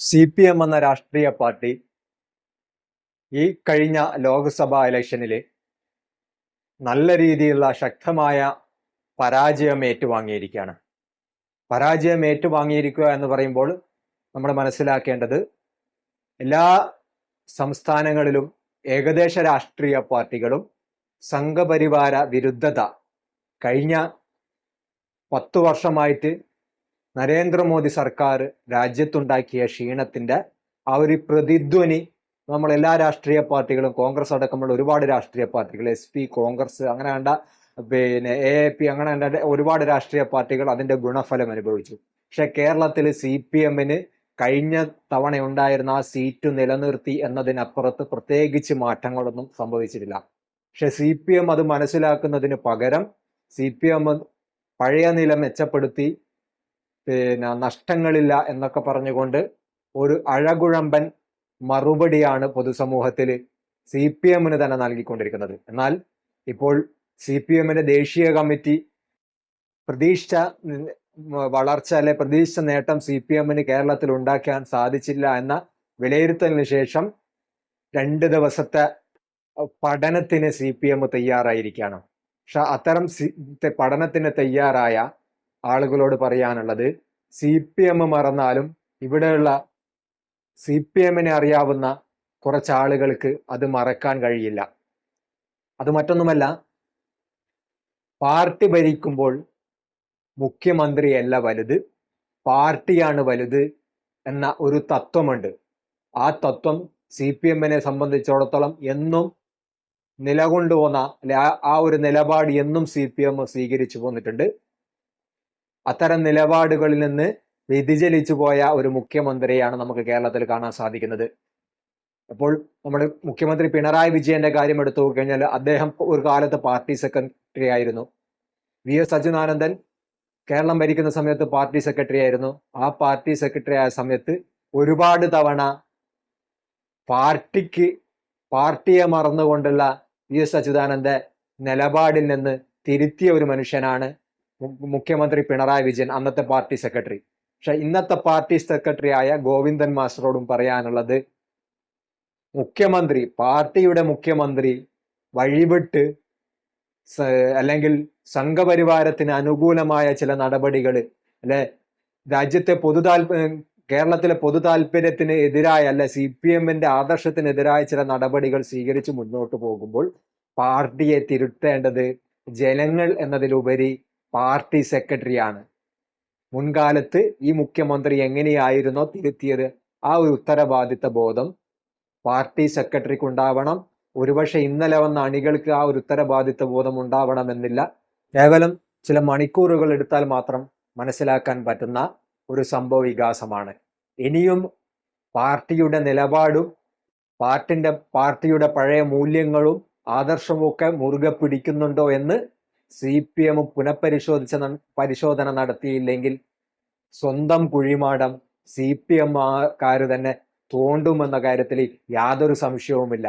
C P M എന്ന രാഷ്ട്രീയ party ഈ കഴിഞ്ഞ ലോക്സഭാ ഇലക്ഷനിൽ നല്ല രീതിയിലുള്ള ശക്തമായ പരാജയം ഏറ്റുവാങ്ങിയിരിക്കുകയാണ്. പരാജയം ഏറ്റുവാങ്ങിയിരിക്കുക എന്ന് പറയുമ്പോൾ നമ്മൾ മനസ്സിലാക്കേണ്ടത് എല്ലാ സംസ്ഥാനങ്ങളിലും ഏകദേശ രാഷ്ട്രീയ പാർട്ടികളും സംഘപരിവാര വിരുദ്ധത കഴിഞ്ഞ പത്തു വർഷമായിട്ട് നരേന്ദ്രമോദി സർക്കാർ രാജ്യത്തുണ്ടാക്കിയ ക്ഷീണത്തിന്റെ ആ ഒരു പ്രതിധ്വനി നമ്മൾ എല്ലാ രാഷ്ട്രീയ പാർട്ടികളും കോൺഗ്രസ് അടക്കമുള്ള ഒരുപാട് രാഷ്ട്രീയ പാർട്ടികൾ എസ് പി കോൺഗ്രസ് അങ്ങനെ വേണ്ട പിന്നെ എ എ പി അങ്ങനെ ഒരുപാട് രാഷ്ട്രീയ പാർട്ടികൾ അതിന്റെ ഗുണഫലം അനുഭവിച്ചു. പക്ഷെ കേരളത്തിൽ സി പി എമ്മിന് കഴിഞ്ഞ തവണ ഉണ്ടായിരുന്ന ആ സീറ്റ് നിലനിർത്തി എന്നതിനപ്പുറത്ത് പ്രത്യേകിച്ച് മാറ്റങ്ങളൊന്നും സംഭവിച്ചിട്ടില്ല. പക്ഷെ സി പി എം അത് മനസ്സിലാക്കുന്നതിന് പകരം സി പി എം പഴയ നില മെച്ചപ്പെടുത്തി പിന്നെ നഷ്ടങ്ങളില്ല എന്നൊക്കെ പറഞ്ഞുകൊണ്ട് ഒരു അഴകുഴമ്പൻ മറുപടിയാണ് പൊതുസമൂഹത്തിൽ സി പി എമ്മിന് തന്നെ നൽകിക്കൊണ്ടിരിക്കുന്നത്. എന്നാൽ ഇപ്പോൾ സി പി എമ്മിന്റെ ദേശീയ കമ്മിറ്റി പ്രതീക്ഷ വളർച്ച അല്ലെ പ്രതീക്ഷിച്ച നേട്ടം സി പി എമ്മിന് കേരളത്തിൽ ഉണ്ടാക്കാൻ സാധിച്ചില്ല എന്ന വിലയിരുത്തലിന് ശേഷം രണ്ട് ദിവസത്തെ പഠനത്തിന് സി പി എം തയ്യാറായിരിക്കുകയാണ് പക്ഷെ അത്തരം പഠനത്തിന് തയ്യാറായ ആളുകളോട് പറയാനുള്ളത് സി പി എം മറന്നാലും ഇവിടെയുള്ള സി പി എമ്മിനെ അറിയാവുന്ന കുറച്ച് ആളുകൾക്ക് അത് മറക്കാൻ കഴിയില്ല. അത് മറ്റൊന്നുമല്ല പാർട്ടി ഭരിക്കുമ്പോൾ മുഖ്യമന്ത്രിയല്ല വലുത് പാർട്ടിയാണ് വലുത് എന്ന ഒരു തത്വമുണ്ട്. ആ തത്വം സി പി എമ്മിനെ സംബന്ധിച്ചിടത്തോളം എന്നും നിലകൊണ്ടുപോന്ന ആ ഒരു നിലപാട് എന്നും സി പി എം സ്വീകരിച്ചു പോന്നിട്ടുണ്ട്. അത്തരം നിലപാടുകളിൽ നിന്ന് വ്യതിചലിച്ചു പോയ ഒരു മുഖ്യമന്ത്രിയാണ് നമുക്ക് കേരളത്തിൽ കാണാൻ സാധിക്കുന്നത്. അപ്പോൾ നമ്മൾ മുഖ്യമന്ത്രി പിണറായി വിജയന്റെ കാര്യം എടുത്തു നോക്കിക്കഴിഞ്ഞാൽ അദ്ദേഹം ഒരു കാലത്ത് പാർട്ടി സെക്രട്ടറി ആയിരുന്നു. വി എസ് അച്യുതാനന്ദൻ കേരളം ഭരിക്കുന്ന സമയത്ത് പാർട്ടി സെക്രട്ടറി ആയിരുന്നു. ആ പാർട്ടി സെക്രട്ടറി ആയ സമയത്ത് ഒരുപാട് തവണ പാർട്ടിക്ക് പാർട്ടിയെ മറന്നുകൊണ്ടുള്ള വി എസ് അച്യുതാനന്ദ നിലപാടിൽ നിന്ന് തിരുത്തിയ ഒരു മനുഷ്യനാണ്. മുഖ്യമന്ത്രി പിണറായി വിജയൻ അന്നത്തെ പാർട്ടി സെക്രട്ടറി. പക്ഷെ ഇന്നത്തെ പാർട്ടി സെക്രട്ടറി ആയ ഗോവിന്ദൻ മാസ്റ്ററോടും പറയാനുള്ളത് മുഖ്യമന്ത്രി പാർട്ടിയുടെ മുഖ്യമന്ത്രി വഴിവിട്ട് അല്ലെങ്കിൽ സംഘപരിവാരത്തിന് അനുകൂലമായ ചില നടപടികൾ അല്ലെ രാജ്യത്തെ പൊതു കേരളത്തിലെ പൊതു താല്പര്യത്തിന് എതിരായ അല്ലെ സി പി എമ്മിന്റെ ആദർശത്തിനെതിരായ ചില നടപടികൾ സ്വീകരിച്ച് മുന്നോട്ട് പോകുമ്പോൾ പാർട്ടിയെ തിരുത്തേണ്ടത് ജനങ്ങൾ എന്നതിലുപരി പാർട്ടി സെക്രട്ടറിയാണ്. മുൻകാലത്ത് ഈ മുഖ്യമന്ത്രി എങ്ങനെയായിരുന്നോ തിരുത്തിയത് ആ ഒരു ഉത്തരവാദിത്ത ബോധം പാർട്ടി സെക്രട്ടറിക്ക് ഉണ്ടാവണം ഒരുപക്ഷെ ഇന്നലെ വന്ന അണികൾക്ക് ആ ഒരു ഉത്തരവാദിത്ത ബോധം ഉണ്ടാവണമെന്നില്ല. കേവലം ചില മണിക്കൂറുകൾ എടുത്താൽ മാത്രം മനസ്സിലാക്കാൻ പറ്റുന്ന ഒരു സംഭവ വികാസമാണ്. ഇനിയും പാർട്ടിയുടെ നിലപാടും പാർട്ടിന്റെ പാർട്ടിയുടെ പഴയ മൂല്യങ്ങളും ആദർശവും ഒക്കെ മുറുകെ പിടിക്കുന്നുണ്ടോ എന്ന് സി പി എം പുനഃപരിശോധിച്ച പരിശോധന നടത്തിയില്ലെങ്കിൽ സ്വന്തം കുഴിമാടം സി പി എം കാര് തന്നെ തോണ്ടുമെന്ന കാര്യത്തിൽ യാതൊരു സംശയവുമില്ല.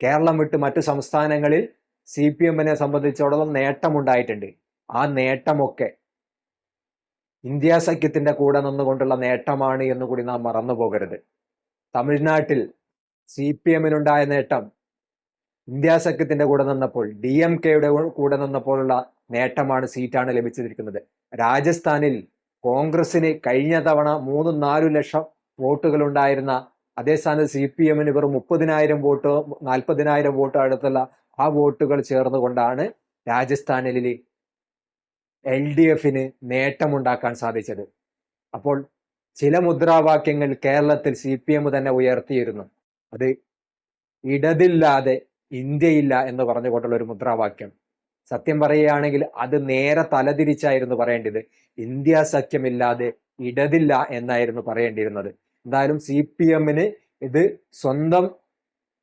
കേരളം വിട്ട് മറ്റു സംസ്ഥാനങ്ങളിൽ സി പി എമ്മിനെ സംബന്ധിച്ചിടത്തോളം നേട്ടമുണ്ടായിട്ടുണ്ട്. ആ നേട്ടമൊക്കെ ഇന്ത്യ സഖ്യത്തിന്റെ കൂടെ നിന്നുകൊണ്ടുള്ള നേട്ടമാണ് എന്ന് കൂടി നാം മറന്നു പോകരുത് തമിഴ്നാട്ടിൽ സി പി എമ്മിനുണ്ടായ നേട്ടം ഇന്ത്യ സഖ്യത്തിന്റെ കൂടെ നിന്നപ്പോൾ ഡി എം കെയുടെ കൂടെ നിന്നപ്പോഴുള്ള നേട്ടമാണ് സീറ്റാണ് ലഭിച്ചിരിക്കുന്നത്. രാജസ്ഥാനിൽ കോൺഗ്രസിന് കഴിഞ്ഞ തവണ മൂന്നും നാലും ലക്ഷം വോട്ടുകൾ ഉണ്ടായിരുന്ന അതേ സ്ഥാനത്ത് സി പി എമ്മിന് വെറും മുപ്പതിനായിരം വോട്ട് നാൽപ്പതിനായിരം വോട്ട് അടുത്തുള്ള ആ വോട്ടുകൾ ചേർന്നുകൊണ്ടാണ് രാജസ്ഥാനിൽ എൽ ഡി എഫിന് നേട്ടമുണ്ടാക്കാൻ സാധിച്ചത്. അപ്പോൾ ചില മുദ്രാവാക്യങ്ങൾ കേരളത്തിൽ സി പി എം തന്നെ ഉയർത്തിയിരുന്നു. അത് ഇടതില്ലാതെ ഇന്ത്യയില്ല എന്ന് പറഞ്ഞുകൊണ്ടുള്ള ഒരു മുദ്രാവാക്യം. സത്യം പറയുകയാണെങ്കിൽ അത് നേരെ തലതിരിച്ചായിരുന്നു പറയേണ്ടത്. ഇന്ത്യ സഖ്യമില്ലാതെ ഇടതില്ല എന്നായിരുന്നു പറയേണ്ടിയിരുന്നത്. എന്തായാലും സി പി എമ്മിന് ഇത് സ്വന്തം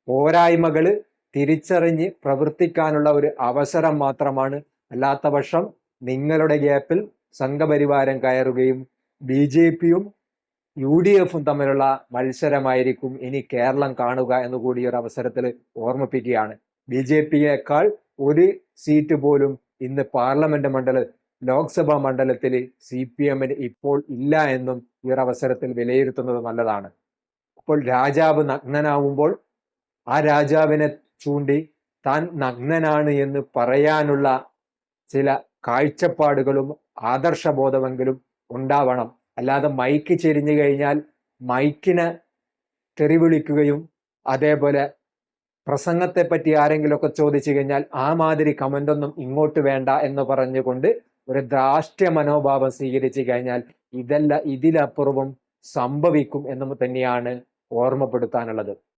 പോരായ്മകൾ തിരിച്ചറിഞ്ഞ് പ്രവർത്തിക്കാനുള്ള ഒരു അവസരം മാത്രമാണ്. അല്ലാത്ത പക്ഷം നിങ്ങളുടെ ഗ്യാപ്പിൽ സംഘപരിവാരം കയറുകയും ബി ജെ പിയും യു ഡി എഫും തമ്മിലുള്ള മത്സരമായിരിക്കും ഇനി കേരളം കാണുക എന്ന് കൂടി ഒരു അവസരത്തിൽ ഓർമ്മിപ്പിക്കുകയാണ്. ബി ജെ പിയേക്കാൾ ഒരു സീറ്റ് പോലും ഇന്ന് പാർലമെന്റ് മണ്ഡല ലോക്സഭാ മണ്ഡലത്തിൽ സി പി എമ്മിന് ഇപ്പോൾ ഇല്ല എന്നും ഈ ഒരു അവസരത്തിൽ വിലയിരുത്തുന്നത് നല്ലതാണ്. അപ്പോൾ രാജാവ് നഗ്നനാവുമ്പോൾ ആ രാജാവിനെ ചൂണ്ടി താൻ നഗ്നനാണ് എന്ന് പറയാനുള്ള ചില കാഴ്ചപ്പാടുകളും ആദർശബോധമെങ്കിലും ഉണ്ടാവണം. അല്ലാതെ മൈക്ക് ചെരിഞ്ഞു കഴിഞ്ഞാൽ മൈക്കിന് തെറി വിളിക്കുകയും അതേപോലെ പ്രസംഗത്തെ പറ്റി ആരെങ്കിലുമൊക്കെ ചോദിച്ചു കഴിഞ്ഞാൽ ആ മാതിരി കമന്റ് ഒന്നും ഇങ്ങോട്ട് വേണ്ട എന്ന് പറഞ്ഞുകൊണ്ട് ഒരു ദ്രാഷ്ട്യ മനോഭാവം സ്വീകരിച്ചു കഴിഞ്ഞാൽ ഇതല്ല ഇതിലപ്പുറവും സംഭവിക്കും എന്നും തന്നെയാണ് ഓർമ്മപ്പെടുത്താനുള്ളത്.